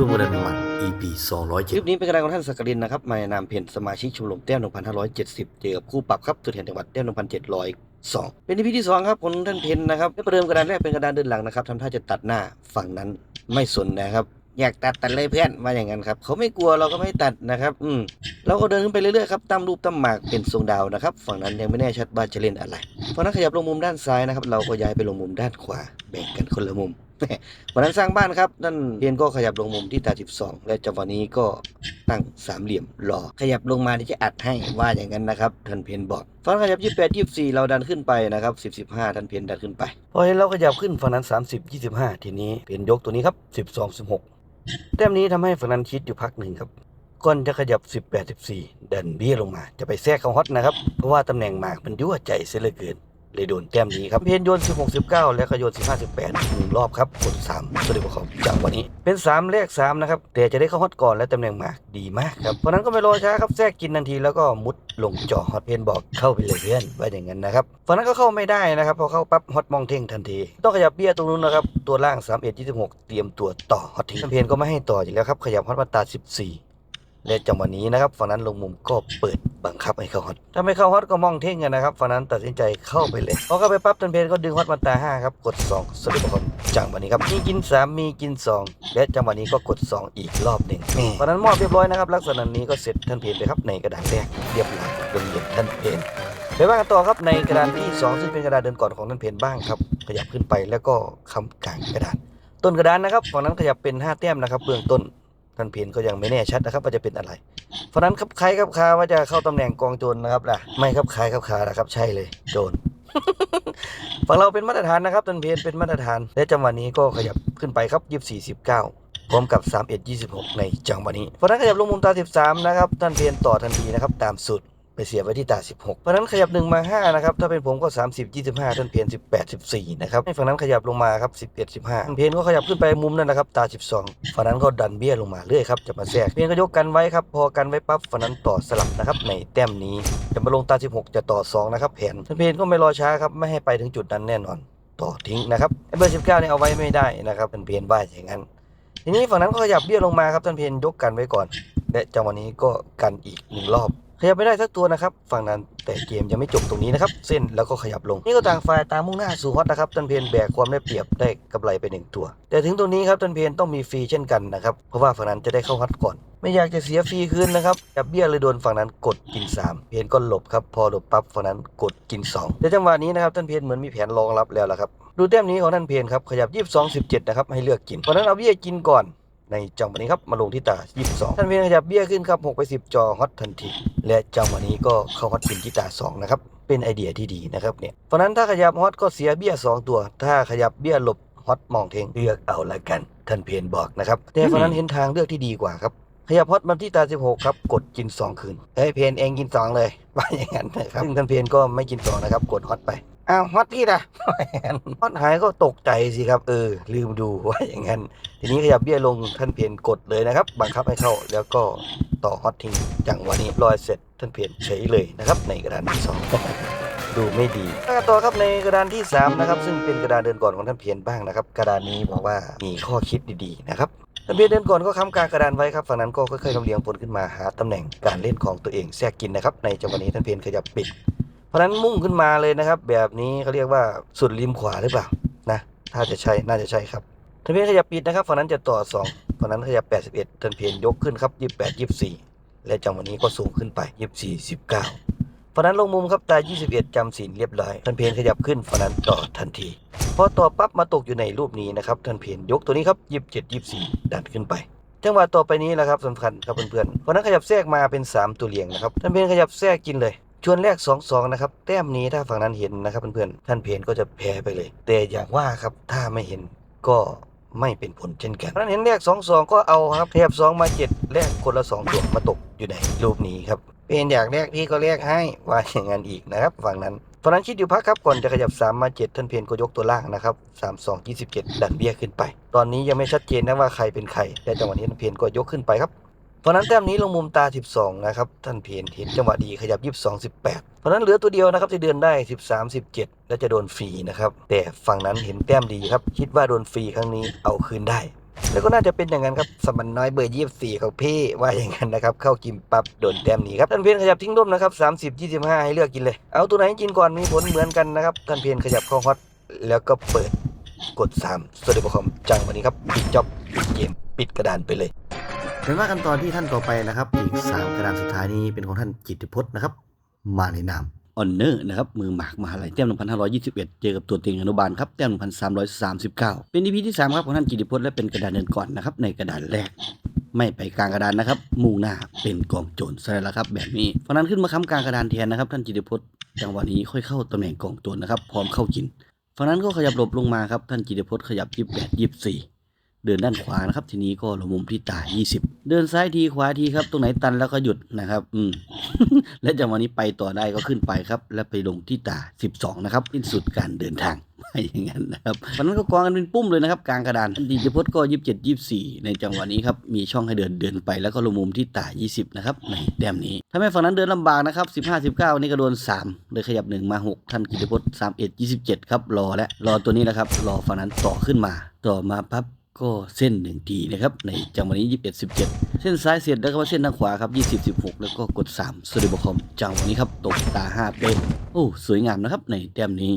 รวมกันมัน EP 207คลิปนี้เป็นกำลังของท่านสักกรินนะครับ มานามเพจสมาชิกชมรมแต้ม 1,570 เจอกับคู่ปรับครับตัวแทนจังหวัดแต้ม 1,702 เป็น EP ที่สองครับของท่านเพนนะครับได้ประเดิมกระดานแรกเป็นกระดานเดินหลังนะครับทำท่าจะตัดหน้าฝั่งนั้นไม่สนนะครับ อยากตัดตัดเลยเพื่อนว่าอย่างนั้นครับ เขาไม่กลัวเราก็ไม่ตัดนะครับ อืมเราก็เดินขึ้นไปเรื่อยๆครับตามรูปตามหมากเป็นทรงดาวนะครับ ฝั่งนั้นยังไม่แน่ชัดว่าจะเล่นอะไรฝั่งนั้นขยับลงมุมด้านซ้ายนะครับ เราก็ย้ายไปลงมุมด้านขวา แบ่งกันคนละมุม วันนั้นสร้างบ้านครับนั่นเรียนก็ขยับลงมุมที่ตา 12 และจังหวะนี้ก็ตั้งสามเหลี่ยมรอ ขยับลงมาที่จะอัดให้ว่าอย่างนั้นนะครับท่านเพนบอกฝั่งขยับ 28 24 เราดันขึ้นไปนะครับ10 15ท่านเพนดันขึ้นไป พอเห็นเราขยับขึ้นฝั่งนั้น 30 25 ทีนี้เพนยกตัวนี้ครับ12 16 แต้มนี้ทำให้ฝั่งนั้นคิดอยู่พักหนึ่งครับก่อนจะขยับ 18 14 ดันเบี้ยลงมา จะไปแทรกเขาฮอตนะครับ เพราะว่าตำแหน่งหมากมันยั่วใจเสียเหลือเกิน เลยโดนแต้มนี้ครับ เพนโยน 16 19 แล้วก็โยน 15 18หนึ่งรอบครับกด3สวัสดีครับจังหวะนี้ เป็น 3 เลข 3 นะครับ แต่จะได้เข้าฮอตก่อนและตำแหน่งหมากดีมากครับ เพราะนั้นก็ไม่รอช้าครับแทรกกินทันทีแล้วก็มุดลงจอฮอตเพนบอกเข้าไปเลยเพื่อนว่าอย่างนั้นนะครับฝั่งนั้นก็เข้าไม่ได้นะครับพอเข้าปั๊บฮอตมองเท่งทันที ต้องขยับเบี้ยตรงนู้นนะครับตัวล่าง 31 26 เตรียมตัวต่อฮอตทิ้งเพนก็ไม่ให้ต่ออยู่แล้วครับขยับฮอตมาตา 14 และจังหวะนี้นะครับฝั่งนั้นลงมุมก็เปิดบังคับให้เข้าฮอตถ้าไม่เข้าฮอตก็มองเท่งกันนะครับฝั่งนั้นตัดสินใจเข้าไปเลยพอเข้าไปปั๊บตันเพนก็ดึงฮอตมาตราห้าครับกด2สรุปผลจังหวะนี้ครับมีกิน 3 มีกิน 2 และจังหวะนี้ก็กด 2 อีกรอบหนึ่งนี่ฝั่งนั้นมอบเรียบร้อยนะครับลักษณะนี้ก็เสร็จท่านเพนไปครับในกระดานแรกเรียบร้อยลงเหยียบท่านเพนไปว่ากันต่อครับในกระดานที่ 2 ซึ่งเป็นกระดานเดินก่อนของท่านเพนบ้างครับขยับขึ้นไปแล้วก็คำกลางกระดาน ต้นกระดานนะครับฝั่งนั้นขยับเป็น 5 แต้มนะครับเบื้องต้น ท่านเพนก็ยังไม่แน่ชัดนะครับว่าจะเป็นอะไร เพราะนั้นครับใครครับคาว่าจะเข้าตำแหน่งกองโจรนะครับล่ะไม่ครับใครครับคานะครับใช่เลยโจรฝั่งเราเป็นมาตรฐานนะครับตันเพนเป็นมาตรฐาน และจังหวะนี้ก็ขยับขึ้นไปครับยี่สี่สิบเก้าพร้อมกับ 31 26 ในจังหวะนี้ เพราะนั้นขยับลงมุมตา 13 นะครับ ท่านเพนต่อทันทีนะครับ ตามสุด เสียไว้ที่ตา 16 เพราะนั้นขยับ 1 มา 5 นะครับ ถ้าเป็นผมก็ 30 25 ท่านเพียน 18 14 นะครับฝั่งนั้นขยับลงมาครับ 11 15ท่านเพนก็ขยับขึ้นไปมุมนั่นนะครับ ตา 12 ฝั่งนั้นก็ดันเบี้ยลงมาเรื่อยครับ จะมาแทรกเพียนก็ยกกันไว้ครับ พอกันไว้ปั๊บฝั่งนั้นต่อสลับนะครับ ในแต้มนี้ จะมาลงตา 16 จะต่อ 2 นะครับ แผนท่านเพียนก็ไม่รอช้าครับ ไม่ให้ไปถึงจุดนั้นแน่นอน ต่อทิ้งนะครับเบอร์19เนี่ยเอาไว้ไม่ได้นะครับท่านเพียนว่าอย่างนั้น ทีนี้ฝั่งนั้นก็ขยับเบี้ยลงมาครับท่านเพียนยกกันไว้ก่อน และจังหวะนี้ก็กันอีกหนึ่งรอบ ขยับไม่ได้สักตัวนะครับ ฝั่งนั้นแต่เกมยังไม่จบตรงนี้นะครับ เส้นแล้วก็ขยับลง นี่ก็ต่างฝ่ายตางมุ่งหน้าสู่ฮอตนะครับท่านเพนแบกความได้เปรียบได้กำไรไปหนึ่งตัว แต่ถึงตรงนี้ครับท่านเพนต้องมีฟรีเช่นกันนะครับ เพราะว่าฝั่งนั้นจะได้เข้าฮอตก่อน ไม่อยากจะเสียฟรีคืนนะครับจับเบี้ยเลยโดนฝั่งนั้นกดกิน 3 เพนก็หลบครับ พอหลบปั๊บฝั่งนั้นกดกิน2แต่จังหวะนี้นะครับท่านเพนเหมือนมีแผนรองรับแล้วล่ะครับดูแต้มนี้ของท่านเพนครับขยับ 22 17นะครับให้เลือกกินเพราะนั้นเอาเบี้ยกินก่อน ในจังหวะนี้ครับมาลงที่ตา 22 ท่านเพนขยับเบี้ยขึ้นครับ6ไป10 จอฮอตทันที และจังหวะนี้ก็เข้าฮอตกินที่ตา 2 นะครับ เป็นไอเดียที่ดีนะครับเนี่ยเพราะนั้นถ้าขยับฮอตก็เสียเบี้ย 2 ตัว ถ้าขยับเบี้ยหลบฮอตมองเทงเลือกเอาละกัน ท่านเพนบอกนะครับแต่เพราะนั้นเห็นทางเลือกที่ดีกว่าครับขยับฮอตมาที่ตา 16 ครับ กดกิน 2 คืนเฮ้ยเพนเองกิน 2 เลยว่าอย่างนั้นนะครับซึ่งท่านเพนก็ไม่กิน 2 นะครับ กดฮอตไป อ้าวฮอตพี่นะว่าอย่างนั้นฮอตหายก็ตกใจสิครับเออ ลืมดูว่าอย่างนั้น ทีนี้ขยับเบี้ยลงท่านเพนกดเลยนะครับ บังคับให้เข้าแล้วก็ต่อฮอตทิ้งจังหวะนี้ลอยเสร็จท่านเพนเฉยเลยนะครับ ในกระดานที่สองดูไม่ดีแล้วก็ต่อครับในกระดานที่ 3 นะครับ ซึ่งเป็นกระดานเดินก่อนของท่านเพียนบ้างนะครับ กระดานนี้บอกว่ามีข้อคิดดีๆนะครับท่านเพียนเดินก่อนก็ค้ำกลางกระดานไว้ครับฝั่งนั้นก็ค่อยๆลำเลียงผลขึ้นมาหาตำแหน่งการเล่นของตัวเองแทรกกินนะครับในจังหวะนี้ท่านเพียนขยับปิด เพราะนั้นมุ่งขึ้นมาเลยนะครับ แบบนี้เขาเรียกว่าสุดริมขวาหรือเปล่านะถ้าจะใช่น่าจะใช่ครับท่านเพียนขยับปิดนะครับฝั่งนั้นจะต่อ2ฝั่งนั้นขยับ81ท่านเพียนยกขึ้นครับ28 24 และจังหวะนี้ก็สูงขึ้นไป 24 19ฝั่งนั้นลงมุมครับตา21 จำศีลเรียบร้อยท่านเพนขยับขึ้นฝั่งนั้นต่อทันที พอต่อปั๊บมาตกอยู่ในรูปนี้นะครับท่านเพนยกตัวนี้ครับ 27 24 ดันขึ้นไป จังหวะต่อไปนี้แหละครับสำคัญครับเพื่อนๆฝั่งนั้นขยับแทรกมาเป็น 3 ตัวเลียงนะครับท่านเพนขยับแทรกกินเลย ชวนแรก 2-2 นะครับ แต้มนี้ถ้าฝั่งนั้นเห็นนะครับเพื่อนๆท่านเพนก็จะแพ้ไปเลย แต่อย่างว่าครับถ้าไม่เห็นก็ไม่เป็นผลเช่นกันเพราะฉะนั้นเห็นแรก 2-2 ก็เอาครับแถบ2 มา 7แรกคนละ 2 ตัวมาตกอยู่ในรูปนี้ครับเป็นอยากแลกพี่ก็แลกให้ว่าอย่างนั้นอีกนะครับฝั่งนั้นฝั่งนั้นคิดอยู่พักครับก่อนจะขยับ 3 มา 7 ท่านเพนก็ยกตัวล่างนะครับ3 2 27 ดันเบี้ยขึ้นไป ตอนนี้ยังไม่ชัดเจนนะว่าใครเป็นใครแต่จังหวะนี้ท่านเพนก็ยกขึ้นไปครับ เพราะนั้นแต้มนี้ลงมุมตา 12 นะครับ ท่านเพนเห็นจังหวะดีขยับ 22 18เพราะนั้นเหลือตัวเดียวนะครับที่เดินได้ 13 17 และจะโดนฟรีนะครับ แต่ฝั่งนั้นเห็นแต้มดีครับ คิดว่าโดนฟรีครั้งนี้เอาคืนได้ แล้วก็น่าจะเป็นอย่างนั้นครับ สมันน้อยเบอร์ยี่สี่เขาเพ่ว่าอย่างนั้นนะครับ เข้ากินปั๊บโดนแต้มนี้ครับ ท่านเพียนขยับทิ้งร่มนะครับสามสิบยี่สิบห้าให้เลือกกินเลย เอาตัวไหนกินก่อนมีผลเหมือนกันนะครับ ท่านเพียนขยับเข้าฮอตแล้วก็เปิดกด3สวัสดีคอมจังวันนี้ครับปิดจ็อบปิดเกมปิดกระดานไปเลย เป็นว่ากันตอนที่ท่านต่อไปนะครับ อีกสามกระดานสุดท้ายนี้เป็นของท่านจิตพจน์นะครับ มาในนามออนเนอร์นะครับมือหมากมหาลัยแต้ม 1,521 เจอกับตัวเต็งอนุบาลครับแต้ม 1,339 เป็นอีพีที่ 3 ครับของท่านกิติพจน์และเป็นกระดานเดินก่อนนะครับในกระดานแรก ไม่ไปกลางกระดานนะครับมุ่งหน้าเป็นกองโจรใช่แล้วครับ แบบนี้เพราะนั้นขึ้นมาค้ำกลางกระดานแทนนะครับท่านกิติพจน์จังหวะนี้ค่อยเข้าตำแหน่งกองโจรนะครับพร้อมเข้ากินฝั่งนั้นก็ขยับหลบลงมาครับท่านกิติพจน์ขยับ 28 24 เดินด้านขวานะครับ ทีนี้ก็ลงมุมที่ตา 20 เดินซ้ายทีขวาทีครับ ตรงไหนตันแล้วก็หยุดนะครับ อืม และจังหวะนี้ไปต่อได้ก็ขึ้นไปครับ และไปลงที่ตา 12 นะครับสิ้นสุดการเดินทางไม่อย่างนั้นนะครับวันนั้นก็กองกันเป็นปุ้มเลยนะครับ กลางกระดานดีเจพจน์ก็27 24ในจังหวะนี้ครับ มีช่องให้เดินเดินไปแล้วก็ลงมุมที่ตา20นะครับในแต้มนี้ถ้าไม่ฝั่งนั้นเดินลำบากนะครับ15 19นี่ก็โดน3เลยขยับ1มา6ท่านกิติพจน์31 27ครับรอและรอตัวนี้นะครับ รอฝั่งนั้นต่อขึ้นมา ต่อมาปั๊บ ก็เส้นหนึ่งทีนะครับในจังหวะนี้ 21 17 เส้นซ้ายเสร็จแล้วก็มาเส้นทางขวาครับ 20 16 แล้วก็กด3สวัสดีบคอมจังหวะนี้ครับตกตา 5 เป๊ะโอ้สวยงามนะครับในแต้มนี้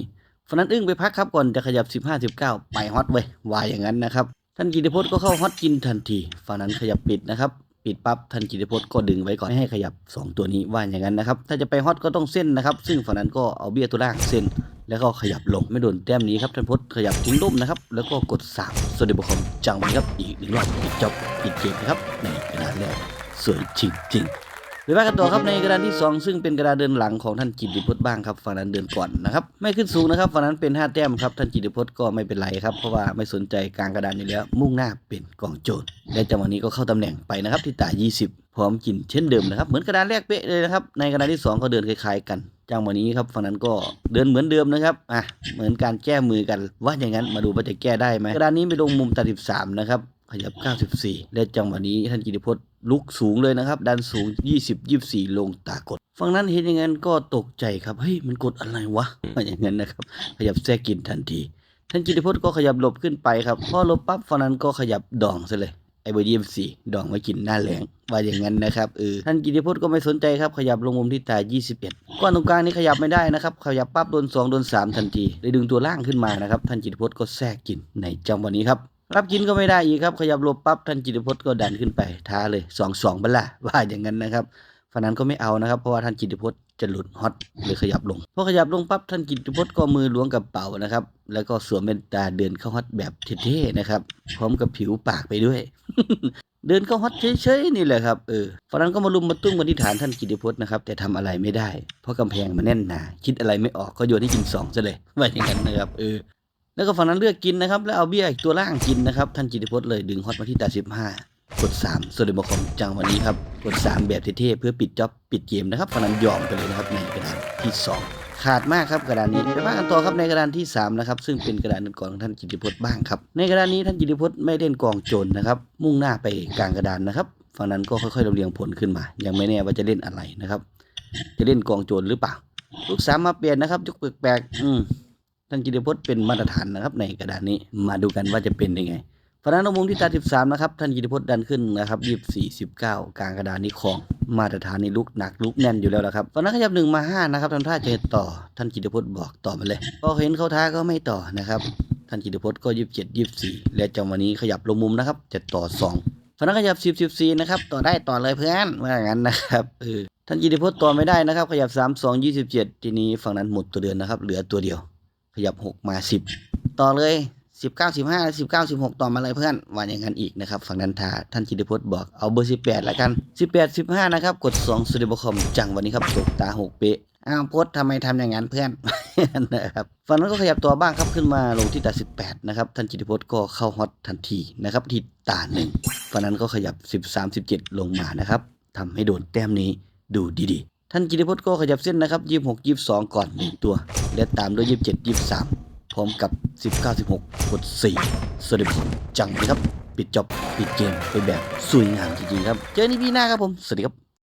ฝั่งนั้นอึ้งไปพักครับก่อนจะขยับ 15 19 ไปฮอตเว้ยวายอย่างนั้นนะครับท่านกิติพจน์ก็เข้าฮอตกินทันทีฝั่งนั้นขยับปิดนะครับปิดปั๊บท่านกิติพจน์ก็ดึงไว้ก่อนไม่ให้ขยับ 2 ตัวนี้ว่าอย่างนั้นนะครับถ้าจะไปฮอตก็ต้องเส้นนะครับซึ่งฝั่งนั้นก็เอาเบี้ยตัวล่างเส้น แล้วก็ขยับลงไม่โดนแต้มนี้ครับท่านพจน์ขยับทิ้งร่มนะครับ แล้วก็กด3สวัสดีบุคคลจังหวะนี้ครับอีกหนึ่งรอบปิดจบปิดเกมนะครับในกระดานแรกสวยจริงๆไปว่ากันต่อครับในกระดานที่ 2 ซึ่งเป็นกระดานเดินหลังของท่านจิตติพจน์บ้างครับฝั่งนั้นเดินก่อนนะครับไม่ขึ้นสูงนะครับฝั่งนั้นเป็น 5 แต้มครับท่านจิตติพจน์ก็ไม่เป็นไรครับเพราะว่าไม่สนใจกลางกระดานอยู่แล้วมุ่งหน้าเป็นกองโจรและจังหวะนี้ก็เข้าตำแหน่งไปนะครับที่ตา20 พร้อมกินเช่นเดิมนะครับเหมือนกระดานแรกเป๊ะเลยนะครับในกระดานที่ 2 ก็เดินคล้ายๆกัน จังหวะนี้ครับฝั่งนั้นก็เดินเหมือนเดิมนะครับอะเหมือนการแก้มือกันว่าอย่างนั้นมาดูว่าจะแก้ได้ไหมกระดานนี้ไปลงมุมตา13นะครับขยับ 94 และจังหวะนี้ท่านกิติพจน์ลุกสูงเลยนะครับ ดันสูง 20 24 ลงตากด ฝั่งนั้นเห็นอย่างนั้นก็ตกใจครับ เฮ้ย มันกดอะไรวะว่าอย่างนั้นนะครับ ขยับแทรกกินทันที ท่านกิติพจน์ก็ขยับหลบขึ้นไปครับ พอหลบปั๊บฝั่งนั้นก็ขยับดองซะเลย ไอ้เบอร์ยี่สี่ดองไว้กินหน้าแหลงว่าอย่างนั้นนะครับเออท่านกิติพจน์ก็ไม่สนใจครับขยับลงมุมที่ตา21 ก้อนตรงกลางนี้ขยับไม่ได้นะครับขยับปั๊บโดน 2 โดน 3 ทันทีเลยดึงตัวล่างขึ้นมานะครับท่านกิติพจน์ก็แทรกกินในจังหวะนี้ครับรับกินก็ไม่ได้อีกครับขยับหลบปั๊บท่านกิติพจน์ก็ดันขึ้นไปท้าเลย2 2บัลละว่าอย่างนั้นนะครับฝั่งนั้นก็ไม่เอานะครับเพราะว่าท่านกิติพจน์จะหลุดฮอตเลยขยับลงพอขยับลงปั๊บท่านกิติพจน์ก็มือล้วงกระเป๋านะครับแล้วก็สวมเป็นตาเดินเข้าฮอตแบบเท่ๆนะครับพร้อมกับผิวปากไปด้วย เดินเข้าฮอตเฉยๆนี่แหละครับเออฝรั่งก็มาลุมมาตุ้มกันที่ฐานท่านกิติพจน์นะครับแต่ทำอะไรไม่ได้ เพราะกำแพงมันแน่นหนาคิดอะไรไม่ออกก็โยนให้กินสองซะเลยว่าอย่างนั้นนะครับเออแล้วก็ฝั่งนั้นเลือกกินนะครับ แล้วเอาเบี้ยอีกตัวล่างกินนะครับท่านกิติพจน์เลยดึงฮอตมาที่ตาสิบห้า กด3ส่วนเดบคอมจังวันนี้ครับ กด 3 แบบเท่ๆเพื่อปิดจ็อบปิดเกมนะครับฝั่งนั้นยอมไปเลยนะครับในกระดานที่ 2 ขาดมากครับกระดานนี้ไปว่ากันต่อครับในกระดานที่3นะครับซึ่งเป็นกระดานเดินก่อนของท่านกิติพจน์บ้างครับในกระดานนี้ท่านกิติพจน์ไม่เล่นกองโจรนะครับมุ่งหน้าไปกลางกระดานนะครับฝั่งนั้นก็ค่อยๆลำเลียงผลขึ้นมา ยังไม่แน่ว่าจะเล่นอะไรนะครับ จะเล่นกองโจรหรือเปล่าลูกสามมาเปลี่ยนนะครับยกแปลกๆอืมท่านกิติพจน์เป็นมาตรฐานนะครับในกระดานนี้มาดูกันว่าจะเป็นยังไง ฝั่งนั้นมุมที่ตา13นะครับท่านกิติพจน์ดันขึ้นนะครับ24 19กลางกระดานนี้ของมาตรฐานนี้ลุกหนักลุกแน่นอยู่แล้วนะครับฝั่งนั้นขยับหนึ่งมาห้านะครับทำท่าจะต่อท่านกิติพจน์บอกต่อมาเลยพอเห็นเขาท้าก็ไม่ต่อนะครับท่านกิติพจน์ก็27 24และจังหวะนี้ขยับลงมุมนะครับจะต่อ2ฝั่งนั้นขยับ10 14นะครับต่อได้ต่อเลยเพื่อนว่าอย่างนั้นนะครับเออท่านกิติพจน์ต่อไม่ได้นะครับ ขยับ3 2 27ทีนี้ฝั่งนั้นหมดตัวเดือนนะครับเหลือตัวเดียว ขยับ6มา10ต่อเลย สิบเก้าสิบห้าสิบเก้าสิบหกต่อมาเลยเพื่อนว่าอย่างนั้นอีกนะครับ ฝั่งนันทาท่านจิติพจน์บอกเอาเบอร์สิบแปดแล้วกันสิบแปดสิบห้านะครับกดสองสุริบคอมจังวันนี้ครับตกตาหกเป๊ะอ้าวพจน์ทำไมทำอย่างนั้นเพื่อนนะครับฝั่งนั้นก็ขยับตัวบ้างครับขึ้นมาลงที่ตาสิบแปดนะครับท่านจิติพจน์ก็เข้าฮอตทันทีนะครับที่ตาหนึ่งฝั่งนั้นก็ขยับสิบสามสิบเจ็ดลงมานะครับทำให้โดนแต้มนี้ดูดีๆท่านจิติพจน์ก็ขยับเส้นนะครับยี่สิบหกยี่สิบสองก่อนหนึ่งตัว และตามด้วยยี่สิบเจ็ดยี่สิบสาม พร้อมกับ 19 16กด4สวัสดีผมจังเลยครับ ปิดจอบปิดเกมไปแบบสวยงามจริงๆครับ เจอในพี่หน้าครับผม สวัสดีครับ